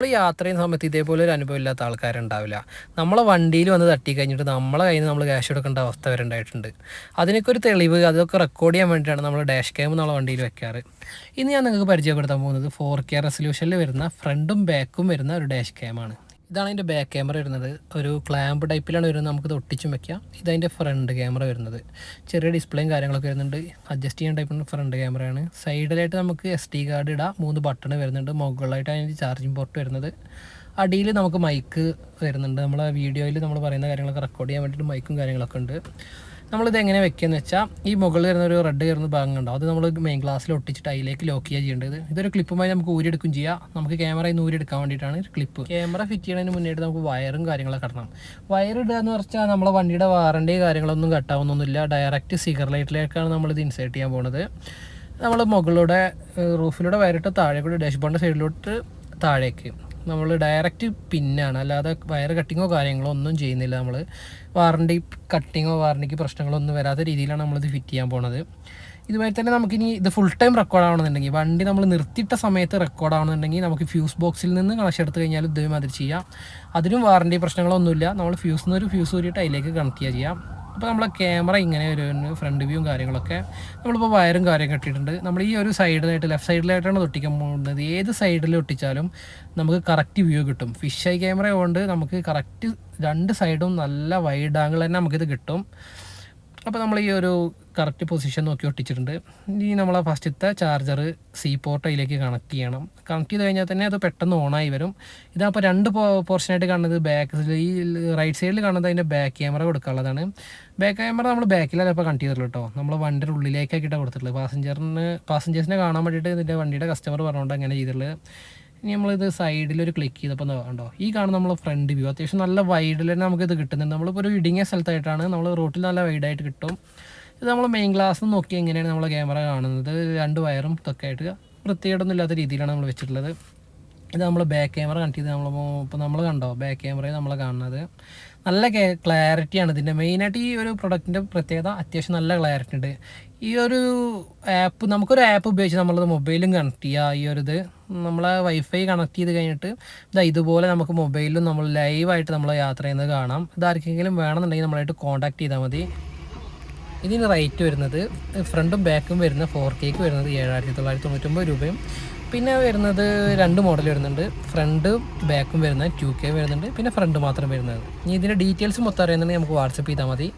നമ്മൾ യാത്ര ചെയ്യുന്ന സമയത്ത് ഇതേപോലെ ഒരു അനുഭവം ഇല്ലാത്ത ആൾക്കാരുണ്ടാവില്ല. നമ്മളെ വണ്ടിയിൽ വന്ന് തട്ടി കഴിഞ്ഞിട്ട് നമ്മളെ കയ്യിൽ നിന്ന് നമ്മൾ ക്യാഷ് കൊടുക്കേണ്ട അവസ്ഥ വരെ ഉണ്ടായിട്ടുണ്ട്. അതിനൊക്കെ ഒരു തെളിവ് അതൊക്കെ റെക്കോർഡ് ചെയ്യാൻ വേണ്ടിയിട്ടാണ് നമ്മൾ ഡാഷ് ക്യാം നമ്മളെ വണ്ടിയിൽ വെക്കാറ്. ഇന്ന് ഞാൻ നിങ്ങൾക്ക് പരിചയപ്പെടുത്താൻ പോകുന്നത് ഫോർ കെ റെസൊല്യൂഷനിൽ വരുന്ന ഫ്രണ്ടും ബാക്കും വരുന്ന ഒരു ഡാഷ് ക്യാമാണ് ഇതാണ് അതിന്റെ ബാക്ക് ക്യാമറ വരുന്നത്. ഒരു ക്ലാമ്പ് ടൈപ്പിലാണ് വരുന്നത്. നമുക്കിത് ഒട്ടിച്ചും വെക്കാം. ഇതതിന്റെ ഫ്രണ്ട് ക്യാമറ വരുന്നത്. ചെറിയ ഡിസ്പ്ലേയും കാര്യങ്ങളൊക്കെ വരുന്നുണ്ട്. അഡ്ജസ്റ്റ് ചെയ്യാൻ ടൈപ്പിന് ഫ്രണ്ട് ക്യാമറയാണ് സൈഡിലായിട്ട് നമുക്ക് എസ് ടി കാർഡ് ഇടാം. മൂന്ന് ബട്ടൺ വരുന്നുണ്ട്. മുകളിലായിട്ട് അതിന്റെ ചാർജിങ് പോർട്ട് വരുന്നത്. അടിയിൽ നമുക്ക് മൈക്ക് വരുന്നുണ്ട്. നമ്മളെ വീഡിയോയിൽ നമ്മൾ പറയുന്ന കാര്യങ്ങളൊക്കെ റെക്കോർഡ് ചെയ്യാൻ വേണ്ടിയിട്ട് മൈക്കും കാര്യങ്ങളൊക്കെ ഉണ്ട്. നമ്മളിത് എങ്ങനെ വെക്കുകയെന്ന് വെച്ചാൽ ഈ മുകളിൽ വരുന്ന ഒരു റെഡ് കയറുന്ന ഭാഗം ഉണ്ടാവും അത് നമ്മൾ മെയിൻ ഗ്ലാസ്സിൽ ഒട്ടിച്ചിട്ട് അതിലേക്ക് ലോക്ക് ചെയ്യുക ചെയ്യേണ്ടത്. ഇതൊരു ക്ലിപ്പുമായി നമുക്ക് ഊരിയെടുക്കും ചെയ്യാം. നമുക്ക് ക്യാമറയിൽ നിന്ന് ഊരിയെടുക്കാൻ വേണ്ടിയിട്ടാണ് ഒരു ക്ലിപ്പ് ക്യാമറ ഫിറ്റ് ചെയ്യുന്നതിന് മുന്നേറ്റ് നമുക്ക് വയറും കാര്യങ്ങളൊക്കെ കിടണം. വയർ ഇടുക എന്ന് വെച്ചാൽ നമ്മളെ വണ്ടിയുടെ വാറണ്ടി കാര്യങ്ങളൊന്നും കട്ടാവുന്നൊന്നുമില്ല ഡയറക്റ്റ് സിഗർ ലൈറ്റിലേക്കാണ് നമ്മളിത് ഇൻസേർട്ട് ചെയ്യാൻ പോകുന്നത് നമ്മൾ മുകളിലൂടെ റൂഫിലൂടെ വയറിട്ട് താഴെ കൂടി ഡാഷ്ബോർഡിന്റെ സൈഡിലോട്ട് താഴേക്ക്. നമ്മൾ ഡയറക്റ്റ് പിന്നാണ്. അല്ലാതെ വയർ കട്ടിങ്ങോ കാര്യങ്ങളോ ഒന്നും ചെയ്യുന്നില്ല നമ്മൾ വാറണ്ടി കട്ടിങ്ങോ വാറണ്ടിക്ക് പ്രശ്നങ്ങളോ ഒന്നും വരാത്ത രീതിയിലാണ് നമ്മളിത് ഫിറ്റ് ചെയ്യാൻ പോണത്. ഇതുമായി തന്നെ നമുക്കിനി ഇത് ഫുൾ ടൈം റെക്കോർഡ് ആവണമെന്നുണ്ടെങ്കിൽ വണ്ടി നമ്മൾ നിർത്തിയിട്ട സമയത്ത് റെക്കോർഡ് ആവണമെന്നുണ്ടെങ്കിൽ നമുക്ക് ഫ്യൂസ് ബോക്സിൽ നിന്ന് കണക്ഷൻ എടുത്ത് കഴിഞ്ഞാൽ ഇതേമാതിരി ചെയ്യാം. അതിനും വാറണ്ടി പ്രശ്നങ്ങളൊന്നുമില്ല. നമ്മൾ ഫ്യൂസിൽ നിന്ന് ഒരു ഫ്യൂസ് ഊരിയിട്ട് അതിലേക്ക് കണക്ട് ചെയ്യുക ചെയ്യാം. അപ്പോൾ നമ്മളെ ക്യാമറ ഇങ്ങനെ ഒരു ഫ്രണ്ട് വ്യൂവും കാര്യങ്ങളൊക്കെ നമ്മളിപ്പോൾ വയറും കാര്യം കെട്ടിയിട്ടുണ്ട് നമ്മൾ ഈ ഒരു സൈഡിലായിട്ട് ലെഫ്റ്റ് സൈഡിലായിട്ടാണ് ഒട്ടിക്കാൻ പോകുന്നത്. ഏത് സൈഡിൽ ഒട്ടിച്ചാലും നമുക്ക് കറക്റ്റ് വ്യൂ കിട്ടും. ഫിഷ് ഐ ക്യാമറ കൊണ്ട് നമുക്ക് കറക്റ്റ് രണ്ട് സൈഡും നല്ല വൈഡ് ആംഗിൾ തന്നെ നമുക്കിത് കിട്ടും. അപ്പോൾ നമ്മൾ ഈ ഒരു കറക്റ്റ് പൊസിഷൻ നോക്കി ഒട്ടിച്ചിട്ടുണ്ട്. ഈ നമ്മളെ ഫസ്റ്റത്തെ ചാർജർ സി പോർട്ട് അതിലേക്ക് കണക്ട് ചെയ്യണം. കണക്ട് ചെയ്ത് കഴിഞ്ഞാൽ തന്നെ അത് പെട്ടെന്ന് ഓണായി വരും. ഇതപ്പോൾ രണ്ട് പോർഷനായിട്ട് കാണുന്നത് ബാക്ക് ഈ റൈറ്റ് സൈഡിൽ കാണുന്നത് അതിന്റെ ബാക്ക് ക്യാമറ കൊടുക്കാനുള്ളതാണ്. ബാക്ക് ക്യാമറ നമ്മൾ ബാക്കിലല്ല ഇപ്പോൾ കണക്ട് ചെയ്തിട്ടുള്ളൂ കേട്ടോ നമ്മൾ വണ്ടിയുടെ ഉള്ളിലേക്കാക്കിയിട്ടാണ് കൊടുത്തിട്ടുള്ളത്. പാസഞ്ചറിന് പാസഞ്ചേഴ്സിനെ കാണാൻ വേണ്ടിയിട്ട് ഇതിന്റെ വണ്ടിയുടെ കസ്റ്റമർ പറഞ്ഞുകൊണ്ട് അങ്ങനെ ചെയ്തിട്ടുള്ളത്. ഇനി നമ്മളിത് ഒരു ക്ലിക്ക് ചെയ്തപ്പോൾ കണ്ടോ? ഈ കാണുന്ന നമ്മൾ ഫ്രണ്ട് വ്യൂ അത്യാവശ്യം നല്ല വൈഡിൽ തന്നെ നമുക്കിത് കിട്ടുന്നുണ്ട്. നമ്മളിപ്പോൾ ഒരു ഇടുങ്ങിയ സ്ഥലത്തായിട്ടാണ് നമ്മൾ റോട്ടിൽ നല്ല വൈഡായിട്ട് കിട്ടും. ഇത് നമ്മൾ മെയിൻ ഗ്ലാസ് നോക്കി എങ്ങനെയാണ് നമ്മൾ ക്യാമറ കാണുന്നത്? രണ്ട് വയറും ഇതൊക്കെ ആയിട്ട് വൃത്തികേടൊന്നും ഇല്ലാത്ത രീതിയിലാണ് നമ്മൾ വെച്ചിട്ടുള്ളത്. ഇത് നമ്മൾ ബാക്ക് ക്യാമറ കണക്ട് ചെയ്ത് നമ്മൾ ഇപ്പോൾ നമ്മൾ കണ്ടോ? ബാക്ക് ക്യാമറയിൽ നമ്മൾ കാണുന്നത്. നല്ല ക്ലാരിറ്റിയാണ് ഇതിന്റെ മെയിനായിട്ട് ഈ ഒരു പ്രൊഡക്റ്റിന്റെ പ്രത്യേകത അത്യാവശ്യം നല്ല ക്ലാരിറ്റി ഉണ്ട്. ഈ ഒരു ആപ്പ് നമുക്കൊരു ആപ്പ് ഉപയോഗിച്ച് നമ്മളത് മൊബൈലും കണക്ട് ചെയ്യുക ഈ ഒരു ഇത്. നമ്മളെ വൈഫൈ കണക്ട് ചെയ്ത് കഴിഞ്ഞിട്ട് ഇതാ ഇതുപോലെ നമുക്ക് മൊബൈലിലും നമ്മൾ ലൈവായിട്ട് നമ്മൾ യാത്ര ചെയ്യുന്നത് കാണാം. ഇതാർക്കെങ്കിലും വേണമെന്നുണ്ടെങ്കിൽ നമ്മളായിട്ട് കോൺടാക്ട് ചെയ്താൽ മതി. ഇതിന് റേറ്റ് വരുന്നത് ഫ്രണ്ടും ബാക്കും വരുന്ന ഫോർ കേക്ക് വരുന്നത് ഏഴായിരത്തി തൊള്ളായിരത്തി തൊണ്ണൂറ്റൊമ്പത് രൂപയും. പിന്നെ വരുന്നത് രണ്ട് മോഡൽ വരുന്നുണ്ട്. ഫ്രണ്ട് ബാക്കും വരുന്ന ടു കെ വരുന്നുണ്ട്. പിന്നെ ഫ്രണ്ട് മാത്രം വരുന്നത്. ഇനി ഇതിന്റെ ഡീറ്റെയിൽസ് മൊത്തം അറിയുന്നുണ്ടെങ്കിൽ നമുക്ക് വാട്സപ്പ് ചെയ്താൽ മതി.